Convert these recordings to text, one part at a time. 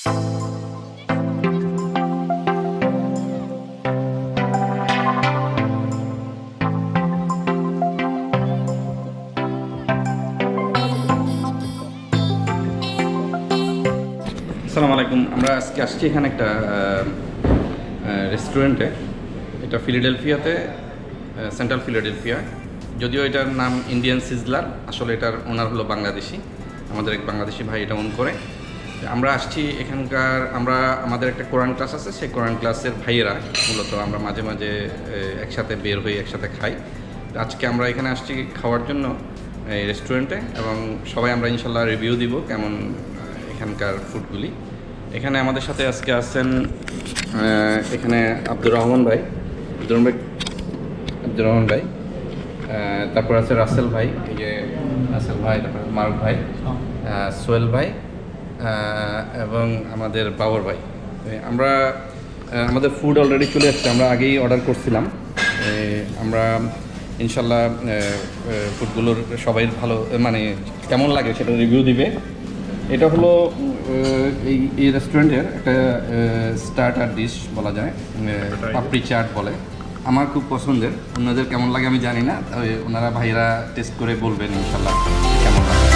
আসসালামু আলাইকুম। আমরা আজকে আসছি এখানে একটা রেস্টুরেন্টে এটা ফিলাডেলফিয়াতে সেন্ট্রাল ফিলাডেলফিয়া যদিও এটার নাম ইন্ডিয়ান সিজলার আসলে এটার ওনার হলো বাংলাদেশি। আমাদের এক বাংলাদেশি ভাই এটা ওন করে। আমরা আসছি এখানকার আমরা আমাদের একটা কোরআন ক্লাস আছে সেই কোরআন ক্লাসের ভাইয়েরা মূলত আমরা মাঝে মাঝে একসাথে বের হই একসাথে খাই। আজকে আমরা এখানে আসছি খাওয়ার জন্য এই রেস্টুরেন্টে এবং সবাই আমরা ইনশাল্লাহ রিভিউ দিব কেমন এখানকার ফুডগুলি এখানে আমাদের সাথে আজকে আহ, এখানে আব্দুর রহমান ভাই আব্দুর রহমান ভাই আব্দুর রহমান ভাই তারপর আছে রাসেল ভাই এই যে রাসেল ভাই তারপর মারুফ ভাই সোহেল ভাই এবং আমাদের বাবর ভাই। আমরা আমাদের ফুড অলরেডি চলে আসছে আমরা আগেই অর্ডার করছিলাম। আমরা ইনশাল্লাহ ফুডগুলোর সবাই ভালো মানে কেমন লাগে সেটা রিভিউ দিবে। এটা হলো এই এই রেস্টুরেন্টের একটা স্টার্টার ডিশ বলা যায় পাপড়ি চাট বলে। আমার খুব পছন্দের অন্যদের কেমন লাগে আমি জানি না তবে ওনারা ভাইরা টেস্ট করে বলবেন ইনশাল্লাহ কেমন লাগে।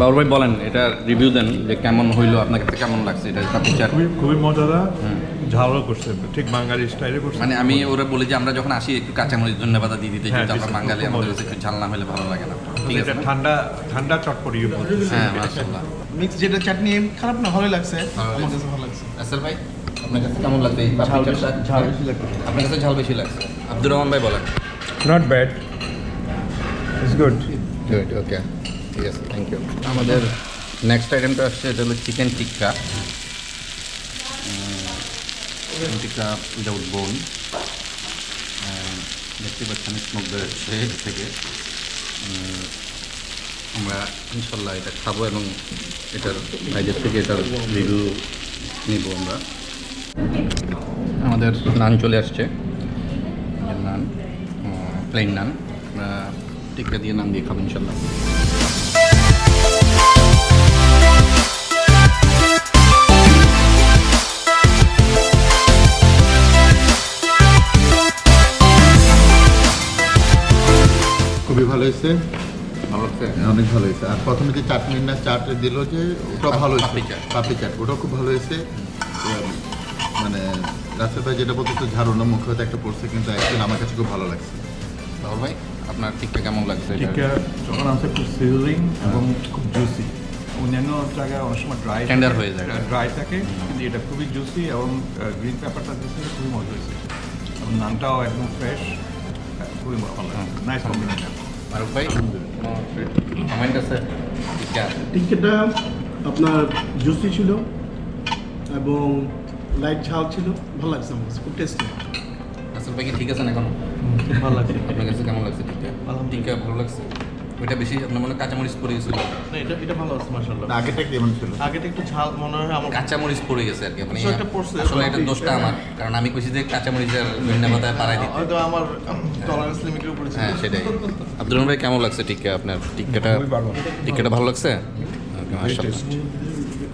বাবুর ভাই বলেন এটা রিভিউ দেন যে কেমন হইল আপনার কাছে কেমন লাগছে এটা চাট খুবই খুবই মজাদার ঝালও করছে ঠিক বাঙালি স্টাইলে করছে। মানে আমি ওরা বলি যে আমরা যখন আসি একটু কাঁচামরিচ ধন্যবাদ দিয়ে দিতে হ্যাঁ, যেহেতু আমরা বাঙালি আমাদের কাছে একটু ঝাল না হলে ভালো লাগে না। ঠিক আছে ঠান্ডা ঠান্ডা চটপটি হ্যাঁ মাশাআল্লাহ। মিক্স যেটা চাটনি খারাপ না ভালো লাগছে। আমার কাছে ভালো লাগছে। আসল ভাই? আপনার কাছে কেমন লাগছে এই? ঝাল বেশি লাগছে। আপনার কাছে ঝাল বেশি লাগছে। আব্দুর রহমান ভাই বলেন। Not bad it's good good okay ঠিক আছে থ্যাংক ইউ আমাদের নেক্সট আইটেমটা আসছে এটা হলো chicken tikka chicken tikka without bone দেখতে পাচ্ছেন স্মোক বেরোচ্ছে এর থেকে। আমরা ইনশাল্লাহ এটা খাব এবং এটার বাইরের থেকে এটার রিভিউ নিব আমরা। আমাদের নান চলে আসছে। নান প্লেন নান। টিক্কা দিয়ে নান দিয়ে খাব ইনশাল্লাহ। খুবই ভালো হয়েছে। লাগছে অনেক ভালো হয়েছে। আর প্রথমে যে চাটনির না চাট দিল যে ওটা ভালো হয়েছে। পাপড়ি চাট। ওটাও খুব ভালো হয়েছে। মানে রাস্তার ভাই যেটা বলতে ঝাড়ু না মুখে হয়তো একটা পড়ছে কিন্তু অ্যাকচুয়ালি আমার কাছে খুব ভালো লাগছে। বাবুল ভাই আপনার টিক্কা কেমন লাগছে? ঠিক যখন আছে খুব সিজলিং এবং খুব জুসি অন্যান্য জায়গায় অনেক সময় ড্রাই Tender হয়ে যায়। ড্রাই থাকে কিন্তু এটা খুবই জুসি এবং গ্রিন পেপারটা দিচ্ছে খুবই মজা হয়েছে। এবং নানটাও একদম ফ্রেশ খুবই ভালো নাইস কম্বিনেশন ভাই কমেন্ট আছে? টিকিটটা আপনার জুসি ছিল এবং লাইট ঝাল ছিল ভালো লাগছে আমার কাছে খুব টেস্টি আসল ভাই ঠিক আছে না এখন ভালো লাগছে। আপনার কাছে কেমন লাগছে আলহামদুলিল্লাহ। টিক্কা ভালো লাগছে? ওইটা বেশি আপনার মনে হয় কাঁচামরিচ পড়ে গেছিল। না এটা এটা ভালো আছে মাশাআল্লাহ। আগেটা কেমন ছিল? আগেটা একটু ঝাল মনে হয় আমার কাঁচামরিচ পড়ে গেছে আর কি মানে একটা পড়ছে। আসলে এটা দোষটা আমার কারণ আমি কইছি যে কাঁচামরিচের ধন্যবাদ পাড়াই দিতে। হয়তো আমার টলারেন্স লিমিটের উপরে ছিল। হ্যাঁ সেটাই। আব্দুল রহমান ভাই কেমন লাগছে টিক্কা আপনার? টিক্কাটা টিক্কাটা ভালো। লাগছে।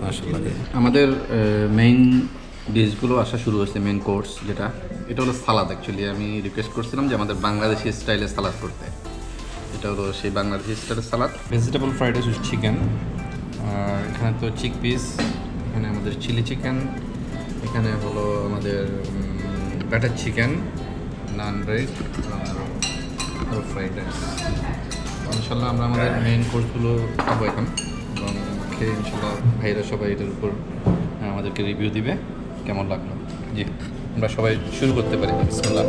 মাশাআল্লাহ। আমাদের মেইন ডিশগুলো আসা শুরু হয়েছে মেন কোর্স যেটা। এটা হলো সালাদ অ্যাকচুয়ালি আমি রিকোয়েস্ট করছিলাম যে আমাদের বাংলাদেশি স্টাইলে সালাদ করতে। এটা হলো সেই বাংলাদেশি স্টাইলের salad. Vegetable fried rice chicken আর এখানে তো চিক পিস এখানে আমাদের চিলি চিকেন এখানে হলো আমাদের ব্যাটার চিকেন নান ব্রেড আর ফ্রাইড রাইস ইনশাল্লাহ আমরা আমাদের মেইন কোর্সগুলো খাব এখন। এবং খেয়ে ইনশাল্লাহ ভাইরা সবাই এটার উপর, আমাদেরকে রিভিউ দিবে। কেমন লাগল? জি আমরা সবাই শুরু করতে পারি। বিসমিল্লাহ।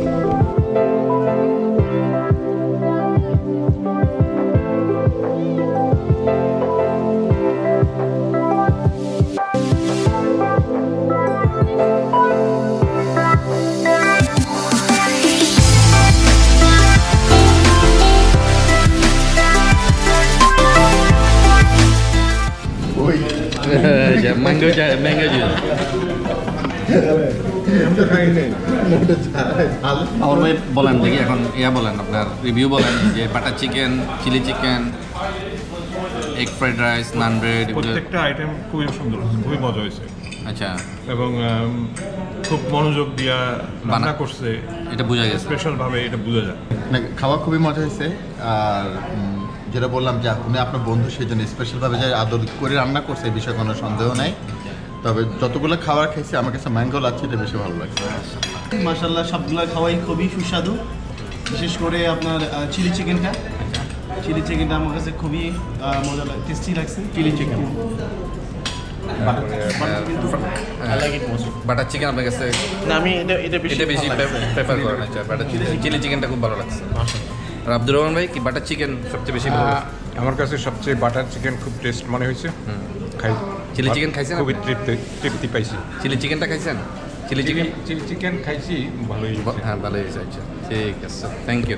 ম্যাঙ্গো ম্যাঙ্গো জুস তো খাই নাই মোটা আমার ভাই বলেন দেখি এখন ইয়া বলেন আপনার রিভিউ বলেন যে butter chicken chilli chicken egg fried rice naan bread প্রত্যেকটা আইটেম খুবই সুন্দর খুবই মজা হয়েছে। আচ্ছা। এবং খুব মনোযোগ দিয়া রান্না বানা- করছে। এটা বোঝা গেছে। স্পেশাল ভাবে এটা বোঝা যায়। খাওয়া খুবই মজা হয়েছে আর যেটা বললাম যে আপনি আপনার বন্ধু সেই জন্য স্পেশালভাবে যে আদর করে রান্না করছে এই বিষয়ে কোনো সন্দেহ নাই। তবে যতগুলো খাবার খেয়েছি আমার কাছে ম্যাঙ্গো লাগছে এটা বেশি ভালো লাগছে। মাসাল্লাহ সবগুলো খাওয়াই খুবই সুস্বাদু। বিশেষ করে আপনার চিলি চিকেনটা চিলি চিকেনটা আমার কাছে খুবই মজা লাগে টেস্টি লাগছে চিলি চিকেন বাটার চিকেন আপনার কাছে আমি এটা এটা বেশি বেশি প্রেফার করেন বাটার চিলি চিকেনটা খুব ভালো লাগছে। আর আব্দুর রহমান ভাই কি বাটার চিকেন সবচেয়ে বেশি ভালো? আমার কাছে সবচেয়ে বাটার চিকেন খুব টেস্ট মনে হয়েছে। খাই। চিলি চিকেন খাইছেন খুবই তৃপ্তি তৃপ্তি পাইছি। চিলি চিকেনটা খাইছেন? চিলি চিকেন চিলি চিকেন খাইছি ভালোই হ্যাঁ ভালোই হয়েছে আচ্ছা। ঠিক আছে থ্যাংক ইউ